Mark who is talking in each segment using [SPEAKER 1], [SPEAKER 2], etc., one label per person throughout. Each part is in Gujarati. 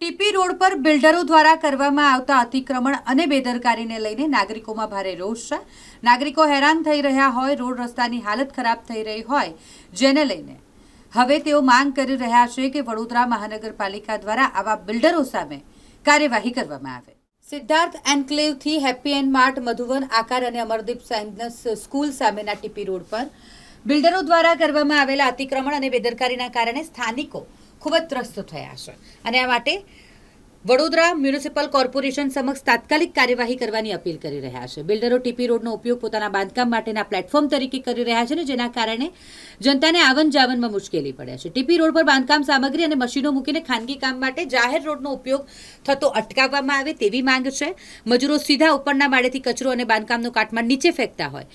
[SPEAKER 1] ટીપી રોડ પર બિલ્ડરો દ્વારા કરવામાં આવતા અતિક્રમણ અને બેદરકારીને લઈને નાગરિકોમાં ભારે રોષ છે. નાગરિકો હેરાન થઈ રહ્યા હોય, રોડ રસ્તાની હાલત ખરાબ થઈ રહી હોય, જેને લઈને હવે તેઓ માંગ કરી રહ્યા છે કે વડોદરા મહાનગરપાલિકા દ્વારા આવા બિલ્ડરો સામે કાર્યવાહી કરવામાં આવે. Siddharth એન્કલેવથી happy and mart, Madhuvan Aakar અને અમરદીપ સાયન્સ સ્કૂલ સામેના ટીપી રોડ પર બિલ્ડરો દ્વારા કરવામાં આવેલા અતિક્રમણ અને બેદરકારીના કારણે સ્થાનિકો ખૂબ જ ત્રસ્ત થયા છે અને આ માટે વડોદરા મ્યુનિસિપલ કોર્પોરેશન સમક્ષ તાત્કાલિક કાર્યવાહી કરવાની અપીલ કરી રહ્યા છે. બિલ્ડરો ટીપી રોડનો ઉપયોગ પોતાના બાંધકામ માટેના પ્લેટફોર્મ તરીકે કરી રહ્યા છે ને જેના કારણે જનતાને આવન જાવનમાં મુશ્કેલી પડે છે. ટીપી રોડ પર બાંધકામ સામગ્રી અને મશીનો મૂકીને ખાનગી કામ માટે જાહેર રોડનો ઉપયોગ થતો અટકાવવામાં આવે તેવી માંગ છે. મજૂરો સીધા ઉપરના માળેથી કચરો અને બાંધકામનો કાટમાળ નીચે ફેંકતા હોય.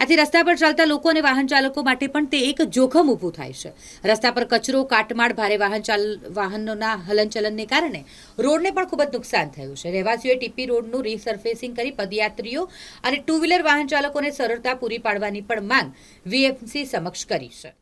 [SPEAKER 1] આથી રસ્તા પર ચાલતા લોકો અને વાહન ચાલકો માટે પણ તે એક જોખમ ઊભું થાય છે. રસ્તા પર કચરો, કાટમાળ, ભારે વાહન ચાલ, વાહનોના હલનચલનને કારણે રોડને પણ ખૂબ જ નુકસાન થયું છે. રહેવાસીઓએ ટીપી રોડનું રીસર્ફેસિંગ કરી પદયાત્રીઓ અને ટુ વ્હીલર વાહન ચાલકોને સરળતા પૂરી પાડવાની પણ માંગ વીએમસી સમક્ષ કરી છે.